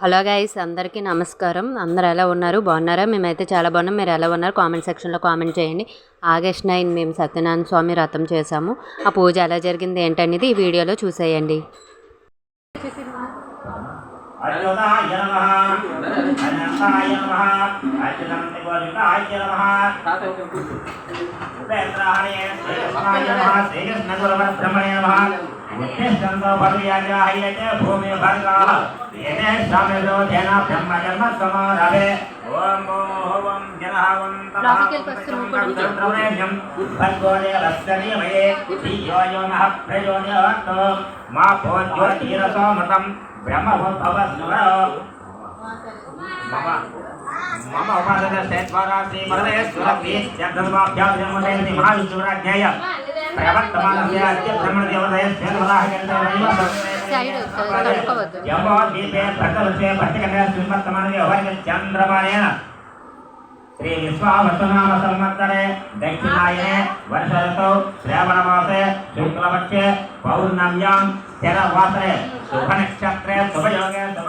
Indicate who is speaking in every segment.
Speaker 1: Hello guys అందరికీ నమస్కారం. అందరు ఎలా ఉన్నారు? బాగున్నారా? మేమైతే చాలా బాగున్నాం. మీరు ఎలా ఉన్నారు? కామెంట్ సెక్షన్లో కామెంట్ చేయండి. ఆగస్ట్ నైన్ మేము సత్యనారాయణ స్వామి వ్రతం చేశాము. ఆ పూజ ఎలా జరిగింది ఏంటనేది ఈ వీడియోలో చూసేయండి.
Speaker 2: నమః నమః నమః ఉపేంద్రాయ శ్రీకృష్ణ నమః శ్రీకృష్ణ గురుపరబ్రహ్మణే నమః ఉద్దేశంతో భవ్యాజాయతే భూమి భర్గాః ఏతే శామిలో జన బ్రహ్మ జన్మ సమారభే ఓం ఓం జనః ఓం తమః భర్గోదే వస్తనీమయే ధియో యో నః ప్రచోదయాత్ మా భోజ్యోతిరసోమతం బ్రహ్మోద్భవ మమ ಚಂದ್ರಮಾನೇನ ಶ್ರೀ ವಿಶ್ವಾವಸುನಾಮ ಸಂವತ್ಸರೆ ದಕ್ಷಿಣಾಯನೆ ವರ್ಷ ಋತೌ ಶ್ರಾವಣ ಮಾಸೆ ಶುಕ್ಲಪಕ್ಷೆ
Speaker 1: ಪೌರ್ಣಮ್ಯಾಂ ಸ್ಥಿರ
Speaker 2: ವಾಸರೆ ಶುಭ ನಕ್ಷತ್ರೆ ಶುಭ ಯೋಗ ಶುಭ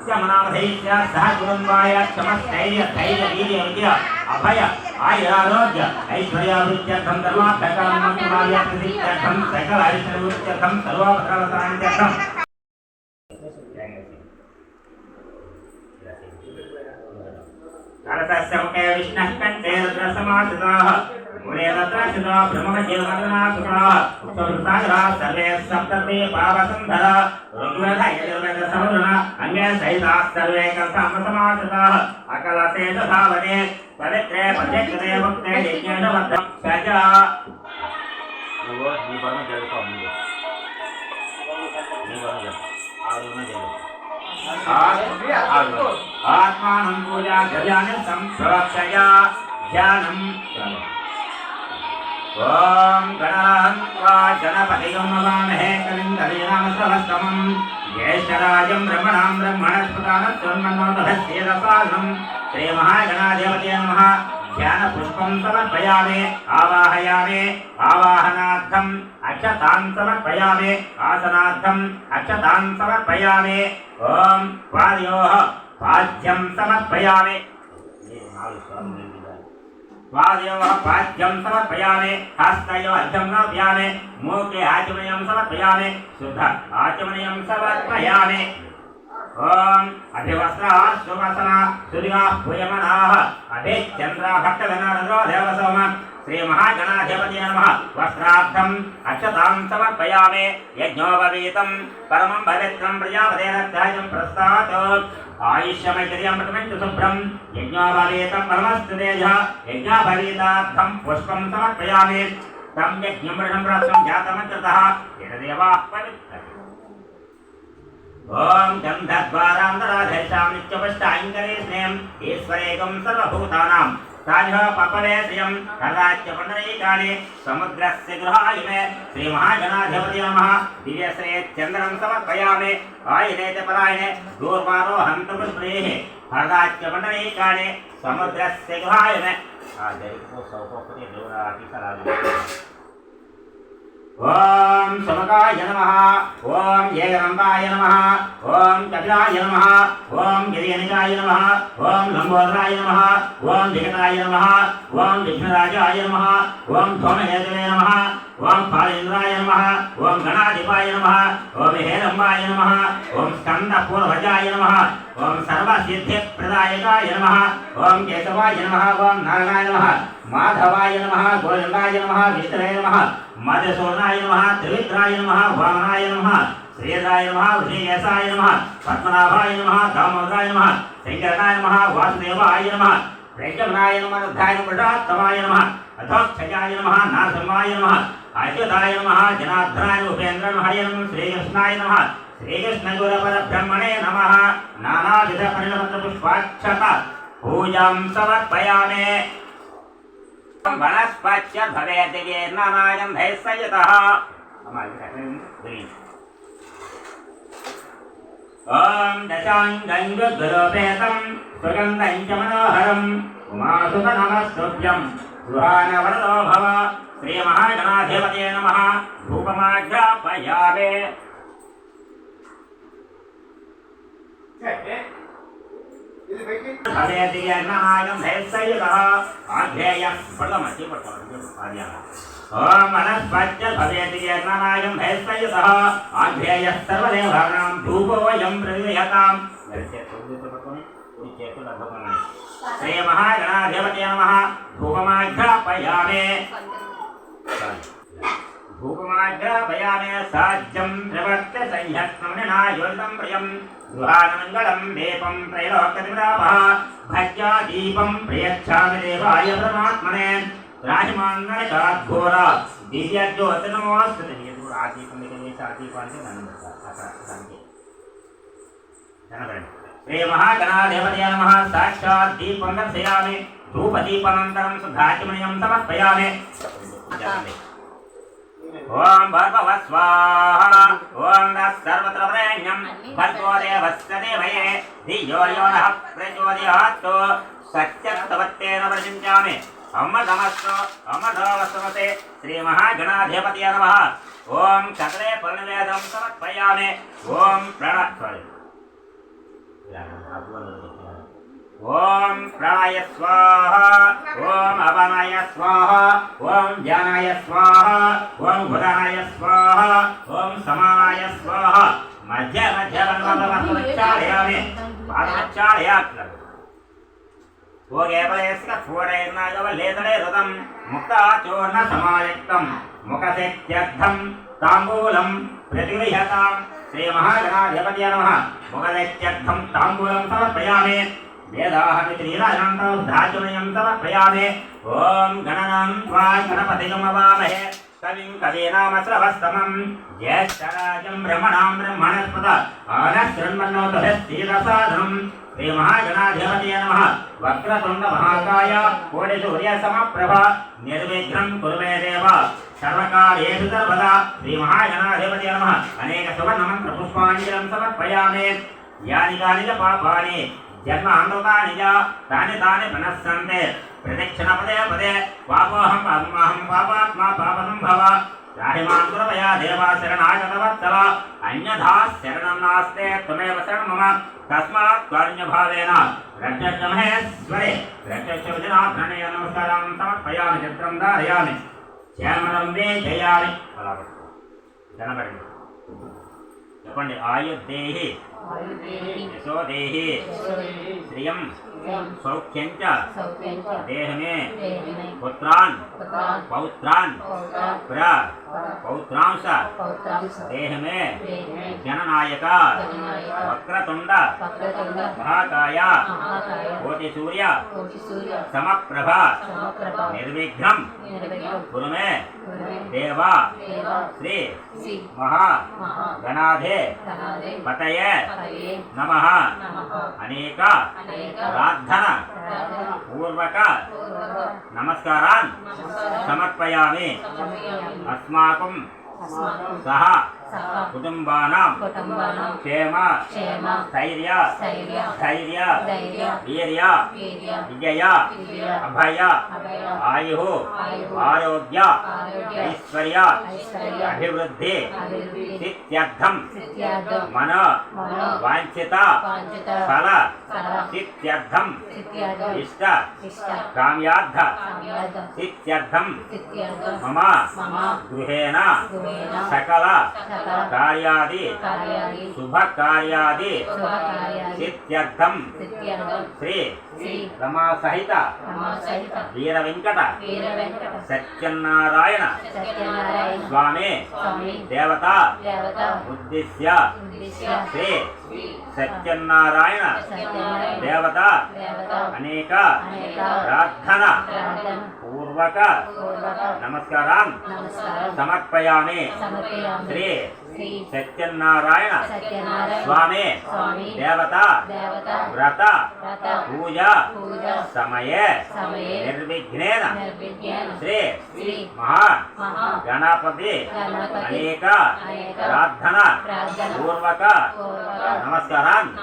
Speaker 2: చంద్రమానేన శ్రీ విశ్వావసునామ సంవత్సరే దక్షిణాయనే వర్ష ఋతౌ శ్రావణమాసే కుటుంబాయ క్షమస్థైర్య ధైర్య వీర్య అభయ ఆయురారోగ్య ముఖే విష్ణః కంఠే మునే బ్రహ్మజీవనాసుతాः సుహృతాగరా సర్వే సప్తతే పావసంధర ఋగ్వేద యజుర్వేద సముద్రణ అంగే సహితాः సర్వే కల్పమసమాశ్రితాः అకలతే ధావనే పవిత్రే పవిత్రే భక్తే యజ్ఞేన వర్ధం సజ. నువ్వు నీ పరమ జరుగుతావు ముందు నీ పరమ జరుగు ఆరున జరుగు ఆత్మానం పూజా గజాని సంప్రోక్షయ ధ్యానం ఓం గణాహంత్వా గణపతియం నమామహే కవిం జ్యేష్ఠరాజం బ్రహ్మణాం బ్రహ్మణస్పదానత్వన్మన్నోదభస్యేదపాలం శ్రీమహాగణాధిపతే నమ. ధ్యాన పుష్పం సమర్పయామి ఆవాహయామి ఆవాహనార్థం అక్షతాన్ సమర్పయామి ఆసనార్థం అక్షతాన్ సమర్పయామి. ఓం పాదయోః పాద్యం సమర్పయామి. పాదయోః పాద్యం సమర్పయామి హస్తయో అర్థం సమర్పయామి మూకే ఆచమనీయం సమర్పయామి శుద్ధ ఆచమనీయం సమర్పయామి ఓం అభివస్త్ర సువసన సూర్యా భూయమనాహ అభి చంద్ర భక్త భక్తగణానందో దేవసోమ శ్రీ మహాగణాధిపతి నమ వస్త్రార్థం అక్షతాం సమర్పయామి యజ్ఞోపవీతం పరమం పవిత్రం ప్రజాపతేరధ్యాయం ప్రస్తాత్ आयुष्यमैतर्यमृतमिन्दुशुभ्रम् यज्ञाभवेतं परमस्ततेज यज्ञाभवेतार्थं पुष्पं समर्पयामि। तं यज्ञमृषं रत्नं जातमकृतः यतदेवाः पवित्रति ॐ गन्धद्वारान्तराधेषां नित्यपष्टाङ्करे स्नेहम्। ईश्वरेकं सर्वभूतानां నిత్యపష్టాంకరే స్నేహం ఈశ్వరేకం సర్వభూతానాం తాజ పపవే శ్రియం కర్రాజ్యపండరీకాని సముద్రస్య గృహాయుమే శ్రీ మహాగణాధిపతి దివ్యశ్రే చంద్రం సమర్పయామి ఆయునేత పరాయణే దూర్వారోహంత పుష్పేః కర్రాజ్యపండరీకాని సముద్రస్య గృహాయుమే ఆ జరిపో సౌపపతి దేవరాటి సలాలు ఓం సుమకాయ నమ ఓం ఏకరంబాయ నమ ఓం కపిలాయ నమ ఓం గిరియనికాయ నమ ఓం లంబోదరాయ నమ ఓం వికటాయ నమ ఓం విఘ్నరాజాయ నమ ఓం ధోమహేతవే నమ ఓం పాలేంద్రాయ నమ ఓం గణాధిపాయ నమ ఓం హేరంబాయ నమ ఓం స్కందపూర్వజాయ నమ ఓం సర్వసిద్ధిప్రదాయకాయ నమ ఓం కేశవాయ నమ ఓం నారాయణ నమ మాధవాయ నమ గోవిందాయ నమ విష్ణువే నమ మధుసూదనాయ నమ త్రివిక్రాయ నమ వామనాయ నమ శ్రీరాయ నమ వృషికేశాయ నమ పద్మనాభాయ నమ దామోదరాయ నమ శంకరనాయ నమ వాసుదేవాయ నమ వెంకటనాయ నమ ధాయ పురుషోత్తమాయ నమ అథోక్షయాయ నమ నాసింహాయ నమ అచ్యుతాయ నమ జనార్దనాయ ఉపేంద్ర హయ నమ శ్రీకృష్ణాయ నమ శ్రీకృష్ణ బ్రహ్మణే నమ నానావిధ పరిణమత పుష్పాక్షత పూజాం సమర్పయామే. వనస్పత్య భవేత్ వీర్ణమాయం భైస్సయత ఓం దశాంగంగుద్వరూపేతం సుగంధం చ మనోహరం ఉమాసుత నమస్తుభ్యం గృహానవరదో భవ శ్రీమహాగణాధిపతే నమ ధూపమాఘ్రాపయామే Yeah. भवेति यज्ञमायं भैस्सयिलः आध्येयः पठमस्ति पठमस्ति ॐ मनस्पश्च भवेति यज्ञमायं भैस्सयितः आध्येयः सर्वदेवभावनां धूपो वयं प्रतिदयतां श्रीमहागणाधिपते नमः धूपमाघ्रापयामे भूपमाग्रापयामे साज्यं प्रवर्त्य संह्यत्मनिना योजितं प्रियं गृहानमङ्गलं दीपं त्रैलोक्यतिप्रापः भज्या दीपं प्रयच्छामि देवाय परमात्मने राजमाङ्गलकाद्घोरा साक्षात् दीपं दर्शयामि। धूपदीपानन्तरं सुधाचिमणियं समर्पयामि। ఓం భర్గవ స్వాహ. ఓం సర్వత్ర ప్రేణ్యం. భర్గో దేవస్య దేవయే. ధియో యో నః ప్రచోదయాత్ సత్యత్తవత్తేన ప్రచించామి. అమ్మధమస్సు అమ్మధవస్తమతే శ్రీ మహాగణాధిపతి నమః. ఓం సకలే పరివేదం సమర్పయామి. ఓం ప్రణా సారీ ఓం ओम प्राय स्वाहा ओम अवनय स्वाहा ओम जनय स्वाहा ओम भुदनय स्वाहा ओम समाय स्वाहा मध्य मध्य पादवच्चारयात्मकम् ओ केवलयस्य स्फोटयन्नागवलेदरेरुदम् मुक्ताचूर्ण समायुक्तम् नमः मुखदैत्यर्थम् ताम्बूलम् समर्पयामि సమర్పయామి వేదాహమిత్రీరాజాంతౌద్ధాచమయం సమర్పయామి ఓం గణనాం త్వా గణపతిగమవామహే కవిం కవీనామశ్రవస్తమం జ్యేష్ఠరాజం బ్రహ్మణాం బ్రహ్మణస్పద ఆనశృణ్మన్నోతీరసాధనం శ్రీ మహాగణాధిపతి నమ వక్రతుండ మహాకాయ కోటి సూర్య సమప్రభ నిర్విఘ్నం కురుమే దేవ సర్వకార్యేషు సర్వదా శ్రీ మహాగణాధిపతి నమ అనేక సువర్ణమంత్ర పుష్పాంజలం సమర్పయామే యాని కాని పాపాని జన్మ అమృతాని తాని తాని మనస్సంతే ప్రదక్షిణ పదే పదే పాపోహం పాపమహం పాపాత్మా పాపసంభవ రాహిమాం కృపయా దేవా శరణాగతవత్సల అన్యథా శరణం నాస్తే త్వమేవ శరణం మమ తస్మాత్ త్వన్యభావేన రక్ష మహేశ్వరే రక్ష నమస్కారం సమర్పయామి చిత్రం ధారయామి శ్యామలం వే జయామి అలా చెప్పండి ఆయుర్దేహి श्रियम् శ్రియం సౌఖ్యం చ దేహమే పుత్రాన్ పౌత్రాన్ ప్ర పౌత్రాంశ దేహమే జననాయక వక్రతుండ మహాకాయ కోటి సూర్య సమప్రభ నిర్విఘ్నం గురుమే దేవ శ్రీ మహా గణాధే పతయే నమ అనేక ప్రార్థన పూర్వక నమస్కారాన్ సమర్పయామి అస్మాకం సహ కుటుంబానాం
Speaker 1: కుటుంబానం
Speaker 2: క్షేమ
Speaker 1: క్షేమ
Speaker 2: స్థైర్య
Speaker 1: స్థైర్య
Speaker 2: ధైర్య
Speaker 1: ధైర్య
Speaker 2: వీర్య
Speaker 1: వీర్య
Speaker 2: విజయ
Speaker 1: విజయ
Speaker 2: అభయ
Speaker 1: అభయ
Speaker 2: ఆయు
Speaker 1: ఆయుః
Speaker 2: ఆరోగ్య
Speaker 1: ఆరోగ్య
Speaker 2: ఐశ్వర్య
Speaker 1: ఐశ్వర్య
Speaker 2: అభివృద్ధి
Speaker 1: అభివృద్ధి
Speaker 2: సిత్యర్థం
Speaker 1: సిద్ధ్యార్థం
Speaker 2: మన
Speaker 1: మనో
Speaker 2: వాంఛిత
Speaker 1: వాంఛిత
Speaker 2: ఫల इत्यर्थम।
Speaker 1: इष्टा।
Speaker 2: इत्यर्थम।
Speaker 1: मम।
Speaker 2: गृहेण। सकल।
Speaker 1: कार्यादि।
Speaker 2: शुभ
Speaker 1: कार्यादि
Speaker 2: इत्यर्थम।
Speaker 1: श्री।
Speaker 2: రమా సహిత వీర వెంకట సత్యనారాయణ. స్వామి. దేవత. ఉద్దిశ్య. శ్రీ సత్యనారాయణ. దేవత. అనేక. ప్రార్థన. పూర్వక. నమస్కారం. సమర్పయామి. శ్రీ సత్యనారాయణ.
Speaker 1: సత్యనారాయణ.
Speaker 2: స్వామి.
Speaker 1: స్వామి.
Speaker 2: దేవత.
Speaker 1: దేవత.
Speaker 2: వ్రత. పూజ.
Speaker 1: పూజ.
Speaker 2: సమయే.
Speaker 1: సమయే.
Speaker 2: నిర్విఘ్నేన. శ్రీ.
Speaker 1: శ్రీ.
Speaker 2: మహా. గణపతి.
Speaker 1: గణపతి.
Speaker 2: అనేక.
Speaker 1: అనేక.
Speaker 2: ప్రార్థన. పూర్వక. నమస్కారం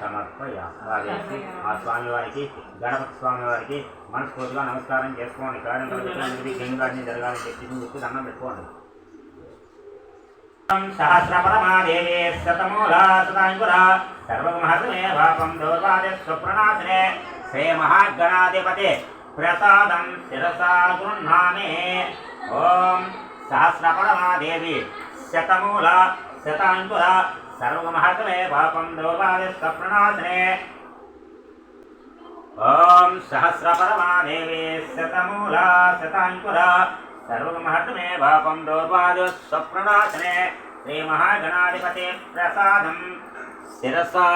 Speaker 2: సమర్పయామి ఆ స్వామి వారికి గణపతి స్వామి వారికి మనస్ఫూర్తిగా నమస్కారం చేసుకోండి. కార్యం నిర్విఘ్నంగా అన్ని జరగాలని చెప్పి చెప్పి దండం పెట్టుకోండి. సహస్రపరమాదేవి శతమూలా సదాంకుర సర్వమహత్మే భావం దౌర్వాది స్వప్రణాశనే శ్రీ మహాగణాధిపతి ప్రసాదం శిరసా గృహ్ణామే ఓం సహస్రపరమాదేవి శతమూల శతాంకుర సర్వమహత్మే పాపం దౌర్వాది స్వప్రణాశనే ఓం సహస్రపరమాదేవి శతమూల శతాంకుర సర్వమహత్మే పాపం దౌర్వాది స్వప్రణాశనే శ్రీ మహాగణాధిపతి ప్రసాదం శిరసా